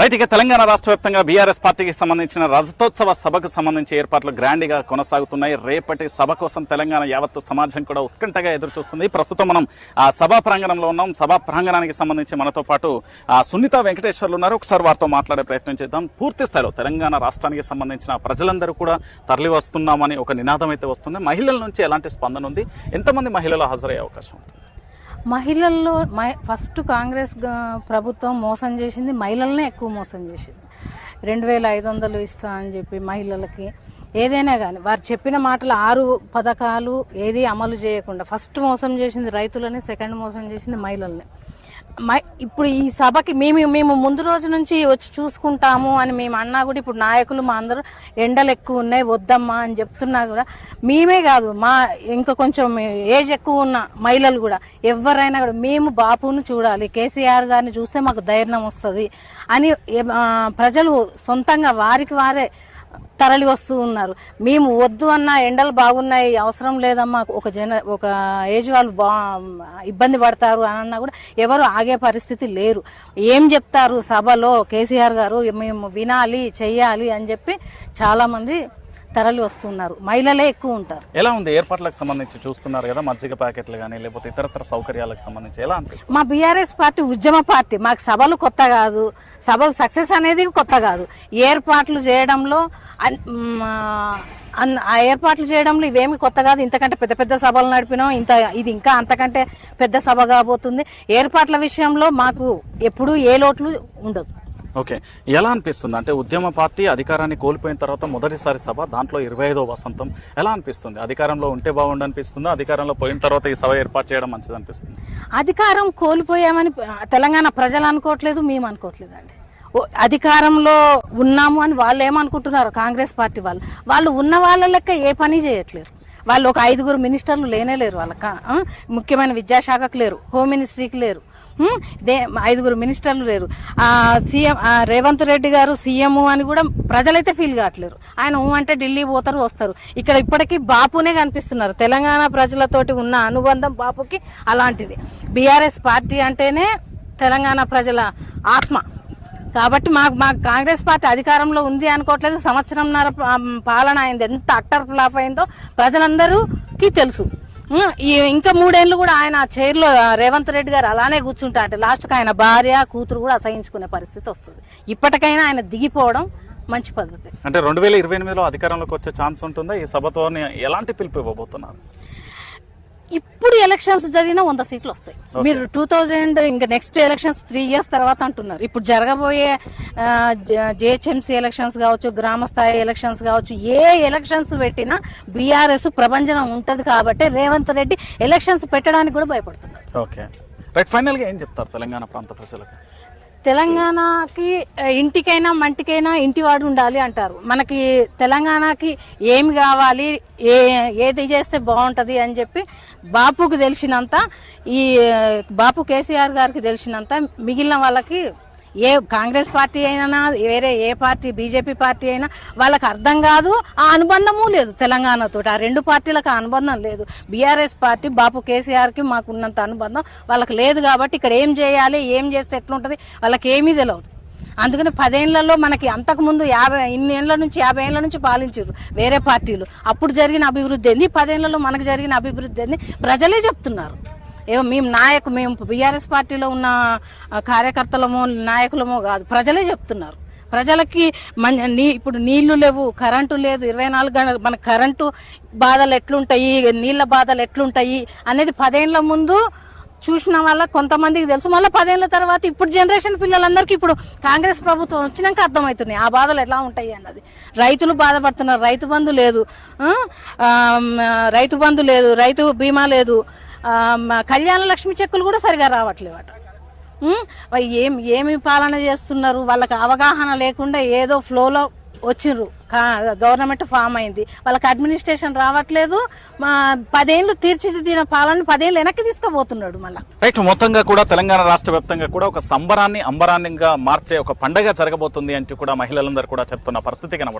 రైతుగా తెలంగాణ రాష్ట్ర వ్యాప్తంగా బీఆర్ఎస్ పార్టీకి సంబంధించిన రజతోత్సవ సభకు సంబంధించి ఏర్పాట్లు గ్రాండ్గా కొనసాగుతున్నాయి. రేపటి సభ కోసం తెలంగాణ యావత్ సమాజం కూడా ఉత్కంఠగా ఎదురుచూస్తుంది. ప్రస్తుతం మనం ఆ సభా ప్రాంగణంలో ఉన్నాం. సభా ప్రాంగణానికి సంబంధించి మనతో పాటు ఆ సునీత వెంకటేశ్వర్లు ఉన్నారు. ఒకసారి వారితో మాట్లాడే ప్రయత్నం చేద్దాం. పూర్తి స్థాయిలో తెలంగాణ రాష్ట్రానికి సంబంధించిన ప్రజలందరూ కూడా తరలి వస్తున్నామని ఒక నినాదం అయితే వస్తుంది. మహిళల నుంచి ఎలాంటి స్పందన ఉంది? ఎంతమంది మహిళలు హాజరయ్యే అవకాశం మహిళల్లో ఫస్ట్ కాంగ్రెస్ ప్రభుత్వం మోసం చేసింది మహిళలనే ఎక్కువ మోసం చేసింది. రెండు వేల ఐదు వందలు ఇస్తా అని చెప్పి మహిళలకి ఏదైనా కానీ వారు చెప్పిన మాటలు ఆరు పథకాలు ఏది అమలు చేయకుండా ఫస్ట్ మోసం చేసింది రైతులని సెకండ్ మోసం చేసింది మహిళల్ని. ఇప్పుడు ఈ సభకి మేము మేము ముందు రోజు నుంచి వచ్చి చూసుకుంటాము అని మేము అన్నా కూడా ఇప్పుడు నాయకులు మా అందరూ ఎండలు ఎక్కువ ఉన్నాయి వద్దమ్మా అని చెప్తున్నా కూడా మేమే కాదు మా ఇంకా కొంచెం ఏజ్ ఎక్కువ ఉన్న మహిళలు కూడా ఎవరైనా కూడా మేము బాపును చూడాలి కేసీఆర్ గారిని చూస్తే మాకు ధైర్యం వస్తుంది అని ప్రజలు సొంతంగా వారికి వారే తరలి వస్తూ ఉన్నారు. మేము వద్దు అన్న ఎండలు బాగున్నాయి అవసరం లేదమ్మా ఒక జన ఒక ఏజ్ వాళ్ళు బా ఇబ్బంది పడతారు అని అన్నా కూడా ఎవరు ఆగే పరిస్థితి లేరు. ఏం చెప్తారు సభలో కేసీఆర్ గారు మేము వినాలి చెయ్యాలి అని చెప్పి చాలామంది తరలి వస్తున్నారు. మహిళలే ఎక్కువ ఉంటారు. ఎలా ఉంది? ఏర్పాట్లకు సంబంధించి చూస్తున్నారు కదా మజ్జిగ ప్యాకెట్లు కానీ లేకపోతే ఇతరత్ర సౌకర్యాలకు సంబంధించి ఎలా అనిపిస్తుంది? మా బీఆర్ఎస్ పార్టీ ఉద్యమ పార్టీ. మాకు సభలు కొత్త కాదు. సభలు సక్సెస్ అనేది కొత్త కాదు. ఏర్పాట్లు చేయడంలో ఆ ఏర్పాట్లు చేయడంలో ఇవేమి కొత్త కాదు. ఇంతకంటే పెద్ద పెద్ద సభలు నడిపినాం. ఇంత ఇది ఇంకా అంతకంటే పెద్ద సభ కాబోతుంది. ఏర్పాట్ల విషయంలో మాకు ఎప్పుడూ ఏ లోట్లు ఉండదు. ఓకే. ఎలా అనిపిస్తుంది? అంటే ఉద్యమ పార్టీ అధికారాన్ని కోల్పోయిన తర్వాత మొదటిసారి సభ దాంట్లో ఇరవై ఐదో వసంతం. ఎలా అనిపిస్తుంది? అధికారంలో ఉంటే బాగుండు అనిపిస్తుందా అధికారంలో పోయిన తర్వాత ఈ సభ ఏర్పాటు చేయడం మంచిది అనిపిస్తుంది అధికారం కోల్పోయామని తెలంగాణ ప్రజలు అనుకోవట్లేదు మేము అనుకోవట్లేదు అండి. అధికారంలో ఉన్నాము అని వాళ్ళు ఏమనుకుంటున్నారు? కాంగ్రెస్ పార్టీ వాళ్ళు. వాళ్ళు ఉన్న వాళ్ళ లెక్క ఏ పని చేయట్లేరు. వాళ్ళు ఒక ఐదుగురు మినిస్టర్లు లేనే లేరు వాళ్ళకి. ముఖ్యమైన విద్యాశాఖకు లేరు హోమ్ మినిస్ట్రీకి లేరు. దే ఐదుగురు మినిస్టర్లు లేరు. సీఎం రేవంత్ రెడ్డి గారు సీఎం అని కూడా ప్రజలైతే ఫీల్ కావట్లేరు. ఆయన అంటే ఢిల్లీ పోతారు వస్తారు. ఇక్కడ ఇప్పటికీ బాపునే కనిపిస్తున్నారు. తెలంగాణ ప్రజలతోటి ఉన్న అనుబంధం బాపుకి అలాంటిది. బీఆర్ఎస్ పార్టీ అంటేనే తెలంగాణ ప్రజల ఆత్మ. కాబట్టి మాకు మా కాంగ్రెస్ పార్టీ అధికారంలో ఉంది అనుకోవట్లేదు. సంవత్సరంన్నర పాలన అయింది. ఎంత అట్టర్ ఫ్లాప్ అయిందో ప్రజలందరికీ తెలుసు. ఇంకా మూడేళ్ళు కూడా ఆయన చైర్లో రేవంత్ రెడ్డి గారు అలానే కూర్చుంటా అంటే లాస్ట్కి ఆయన భార్య కూతురు కూడా అసహించుకునే పరిస్థితి వస్తుంది. ఇప్పటికైనా ఆయన దిగిపోవడం మంచి పద్ధతి. అంటే రెండు వేల ఇరవై ఎనిమిదిలో అధికారంలోకి వచ్చే ఛాన్స్ ఉంటుందా? ఈ సభతో ఎలాంటి పిలుపు ఇవ్వబోతున్నారు? ఇప్పుడు ఎలక్షన్స్ జరిగినా వంద సీట్లు వస్తాయి. మీరు టూ థౌజండ్ ఇంకా నెక్స్ట్ ఎలక్షన్స్ త్రీ ఇయర్స్ తర్వాత అంటున్నారు. ఇప్పుడు జరగబోయే జిహెచ్ఎంసీ ఎలక్షన్స్ కావచ్చు గ్రామ స్థాయి ఎలక్షన్స్ కావచ్చు ఏ ఎలక్షన్స్ పెట్టినా బీఆర్ఎస్ ప్రభంజనం ఉంటది కాబట్టి రేవంత్ రెడ్డి ఎలక్షన్స్ పెట్టడానికి కూడా భయపడుతున్నారు. ఓకే. రైట్ ఫైనల్గా ఏం చెప్తారు తెలంగాణ ప్రాంత ప్రజలకు? తెలంగాణకి ఇంటికైనా మంటికైనా ఇంటివాడు ఉండాలి అంటారు. మనకి తెలంగాణకి ఏమి కావాలి ఏ ఏది చేస్తే బాగుంటుంది అని చెప్పి బాపుకు తెలిసినంత ఈ బాపు కేసీఆర్ గారికి తెలిసినంత మిగిలిన వాళ్ళకి ఏ కాంగ్రెస్ పార్టీ అయినా వేరే ఏ పార్టీ బీజేపీ పార్టీ అయినా వాళ్ళకి అర్థం కాదు ఆ అనుబంధము లేదు తెలంగాణతో ఆ రెండు పార్టీలకు అనుబంధం లేదు. బీఆర్ఎస్ పార్టీ బాపు కేసీఆర్కి మాకున్నంత అనుబంధం వాళ్ళకి లేదు కాబట్టి ఇక్కడ ఏం చేయాలి ఏం చేస్తే ఎట్లుంటుంది వాళ్ళకి ఏమీ తెలియదు అందుకని పదేళ్ళలో మనకి అంతకుముందు యాభై ఇన్ని ఏళ్ళ నుంచి యాభై ఏళ్ళ నుంచి పాలించారు వేరే పార్టీలు. అప్పుడు జరిగిన అభివృద్ధి ఏంది? పదేళ్ళలో మనకు జరిగిన అభివృద్ధి ఏంది? ప్రజలే చెప్తున్నారు. ఏమో మేము నాయకు మేము బీఆర్ఎస్ పార్టీలో ఉన్న కార్యకర్తలమో నాయకులమో కాదు. ప్రజలే చెప్తున్నారు. ప్రజలకి మన నీ ఇప్పుడు నీళ్ళు లేవు కరెంటు లేదు. ఇరవై నాలుగు గంటలు మన కరెంటు బాధలు ఎట్లుంటాయి నీళ్ళ బాధలు ఎట్లుంటాయి అనేది పదేళ్ళ ముందు చూసిన వాళ్ళ కొంతమందికి తెలుసు. మళ్ళీ పదేళ్ళ తర్వాత ఇప్పుడు జనరేషన్ పిల్లలందరికీ ఇప్పుడు కాంగ్రెస్ ప్రభుత్వం వచ్చినాక అర్థమవుతున్నాయి. ఆ బాధలు ఎలా ఉంటాయి అన్నది. రైతులు బాధపడుతున్నారు. రైతు బంధు లేదు. రైతు బంధు లేదు. రైతు బీమా లేదు. కళ్యాణ లక్ష్మి చెక్కులు కూడా సరిగా రావట్లేవట. ఏం ఏమి పాలన చేస్తున్నారు? వాళ్ళకి అవగాహన లేకుండా ఏదో ఫ్లోలో వచ్చిర్రు. గవర్నమెంట్ ఫామ్ అయింది. వాళ్ళకి అడ్మినిస్ట్రేషన్ రావట్లేదు. మా పదేళ్ళు తీర్చిదిద్దిన పాలన పదేళ్ళు వెనక్కి తీసుకుపోతున్నాడు మళ్ళీ. రైట్ మొత్తంగా కూడా తెలంగాణ రాష్ట్ర వ్యాప్తంగా కూడా ఒక సంబరాన్ని అంబరాన్నిగా మార్చే ఒక పండగ జరగబోతుంది అంటూ కూడా మహిళలందరూ కూడా చెప్తున్న పరిస్థితి కనబడుతుంది.